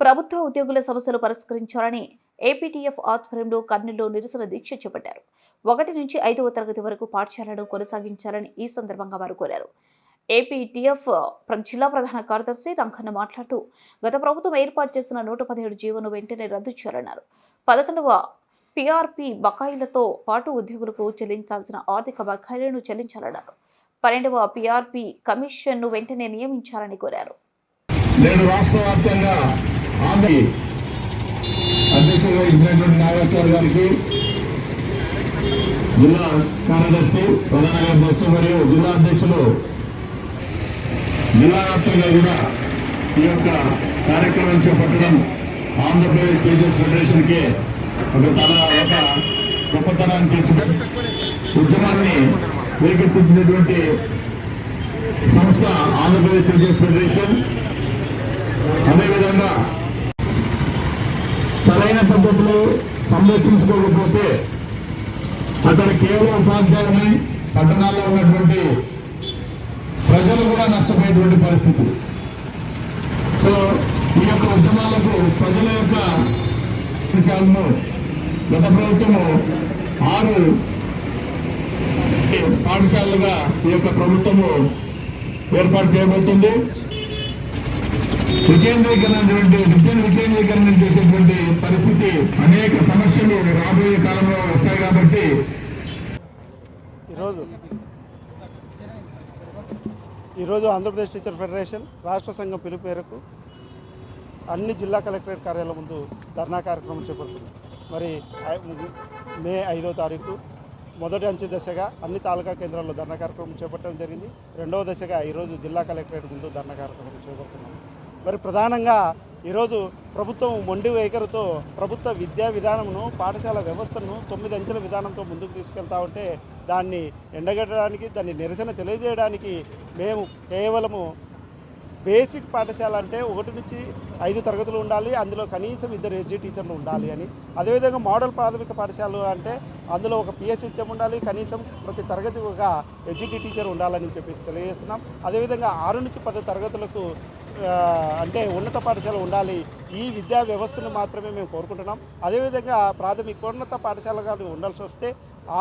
ప్రభుత్వ ఉద్యోగుల సమస్యలు పరిష్కరించాలని ఏపీటీఎఫ్ ఆధ్వర్యంలో కర్నూలులో నిరసన దీక్ష చేపట్టారు. ఒకటి నుంచి ఐదవ తరగతి వరకు పాఠశాలను కొనసాగించాలని ఈ సందర్భంగా వారు కోరారు. ఏపీటీఎఫ్ జిల్లా ప్రధాన కార్యదర్శి రంగన్న మాట్లాడుతూ గత ప్రభుత్వం ఏర్పాటు చేసిన నూట పదిహేడు జీవోను వెంటనే రద్దు చేయాలన్నారు. పదకొండవ పీఆర్పీ బకాయిలతో పాటు ఉద్యోగులకు చెల్లించాల్సిన ఆర్థిక బకాయిలను చెల్లించాలన్నారు. పన్నెండవ పీఆర్పీ కమిషన్ను వెంటనే నియమించాలని కోరారు. నేను రాష్ట్ర వ్యాప్తంగా ఆంధ్ర అధ్యక్షులుగా ఇచ్చినటువంటి నాగేశ్వర గారికి జిల్లా కార్యదర్శి ప్రధాన కార్యదర్శి మరియు జిల్లా అధ్యక్షులు జిల్లా వ్యాప్తంగా కూడా ఈ యొక్క కార్యక్రమం చేపట్టడం ఆంధ్రప్రదేశ్ టీచర్స్ ఫెడరేషన్కి ఒక తన ఒక గొప్పతనాన్ని తెచ్చుకొని ఉద్యమాన్ని రేకెత్తించినటువంటి సంస్థ ఆంధ్రప్రదేశ్ టీచర్స్ ఫెడరేషన్. అదేవిధంగా సంరక్షించుకోకపోతే అతను కేవలం ఉపాధ్యాయుని పట్టణాల్లో ఉన్నటువంటి ప్రజలు కూడా నష్టపోయేటువంటి పరిస్థితి. సో ఈ యొక్క ఉద్యమాలకు ప్రజల యొక్క విషయాలను గత ప్రభుత్వము ఆరు పాఠశాలలుగా ఈ యొక్క ప్రభుత్వము ఏర్పాటు చేయబోతుంది. వికేంద్రీకరణటువంటి విద్యను వికేంద్రీకరణ చేసేటువంటి పరిస్థితి అనేక సమస్యలు రాబోయే కాలంలో వస్తాయి కాబట్టి ఈరోజు ఈరోజు ఆంధ్రప్రదేశ్ టీచర్ ఫెడరేషన్ రాష్ట్ర సంఘం పిలుపు మేరకు అన్ని జిల్లా కలెక్టరేట్ కార్యాలయం ముందు ధర్నా కార్యక్రమం చేపడుతుంది. మరి మే ఐదో తారీఖు మొదటి అంచె దశగా అన్ని తాలూకా కేంద్రాల్లో ధర్నా కార్యక్రమం చేపట్టడం జరిగింది. రెండవ దశగా ఈరోజు జిల్లా కలెక్టరేట్ ముందు ధర్నా కార్యక్రమం చేపడుతున్నాం. మరి ప్రధానంగా ఈరోజు ప్రభుత్వం మొండి వైఖరితో ప్రభుత్వ విద్యా విధానమును పాఠశాల వ్యవస్థను తొమ్మిది అంచెల విధానంతో ముందుకు తీసుకెళ్తా ఉంటే దాన్ని ఎండగట్టడానికి దాన్ని నిరసన తెలియజేయడానికి మేము కేవలము బేసిక్ పాఠశాల అంటే ఒకటి నుంచి ఐదు తరగతులు ఉండాలి అందులో కనీసం ఇద్దరు ఎడ్జీ టీచర్లు ఉండాలి అని. అదేవిధంగా మోడల్ ప్రాథమిక పాఠశాలలు అంటే అందులో ఒక పిఎస్హెచ్ఎం ఉండాలి కనీసం ప్రతి తరగతి ఒక ఎడ్జిటీ టీచర్ ఉండాలని చెప్పేసి తెలియజేస్తున్నాం. అదేవిధంగా ఆరు నుంచి పది తరగతులకు అంటే ఉన్నత పాఠశాల ఉండాలి. ఈ విద్యా వ్యవస్థను మాత్రమే మేము కోరుకుంటున్నాం. అదేవిధంగా ప్రాథమిక ఉన్నత పాఠశాల కానీ ఉండాల్సి వస్తే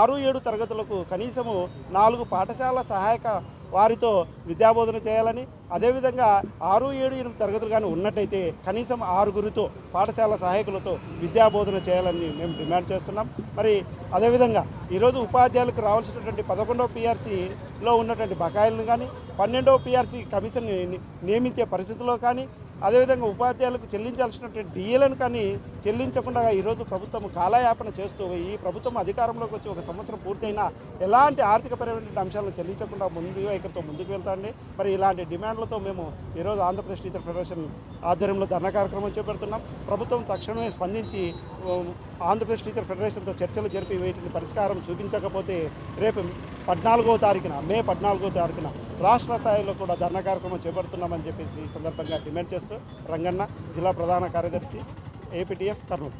ఆరు ఏడు తరగతులకు కనీసము నాలుగు పాఠశాల సహాయక వారితో విద్యాబోధన చేయాలని అదేవిధంగా ఆరు ఏడు ఎనిమిది తరగతులు కానీ ఉన్నట్టయితే కనీసం ఆరుగురితో పాఠశాల సహాయకులతో విద్యాబోధన చేయాలని మేము డిమాండ్ చేస్తున్నాం. మరి అదేవిధంగా ఈరోజు ఉపాధ్యాయులకు రావాల్సినటువంటి పదకొండవ పిఆర్సీలో ఉన్నటువంటి బకాయిలను కానీ పన్నెండవ పిఆర్సీ కమిషన్ నియమించే పరిస్థితిలో కానీ అదేవిధంగా ఉపాధ్యాయులకు చెల్లించాల్సినటువంటి డిఏలను కానీ చెల్లించకుండా ఈరోజు ప్రభుత్వం కాలయాపన చేస్తూ ఈ ప్రభుత్వం అధికారంలోకి వచ్చి ఒక సంవత్సరం పూర్తయినా ఎలాంటి ఆర్థికపరమైన అంశాలను చెల్లించకుండా ముందు వైఖరితో ముందుకు వెళ్తాండి మరి ఇలాంటి డిమాండ్లతో మేము ఈరోజు ఆంధ్రప్రదేశ్ టీచర్ ఫెడరేషన్ ఆధ్వర్యంలో ధర్నా కార్యక్రమం చేపడుతున్నాం. ప్రభుత్వం తక్షణమే స్పందించి ఆంధ్రప్రదేశ్ టీచర్ ఫెడరేషన్తో చర్చలు జరిపి వీటిని పరిష్కారం చూపించకపోతే రేపు పద్నాలుగో తారీఖున మే పద్నాలుగో తారీఖున రాష్ట్ర స్థాయిలో కూడా ధర్నా కార్యక్రమం చేపడుతున్నామని చెప్పేసి ఈ సందర్భంగా డిమాండ్ చేస్తూ రంగన్న జిల్లా ప్రధాన కార్యదర్శి ఏపీటీఎఫ్ కర్నూలు.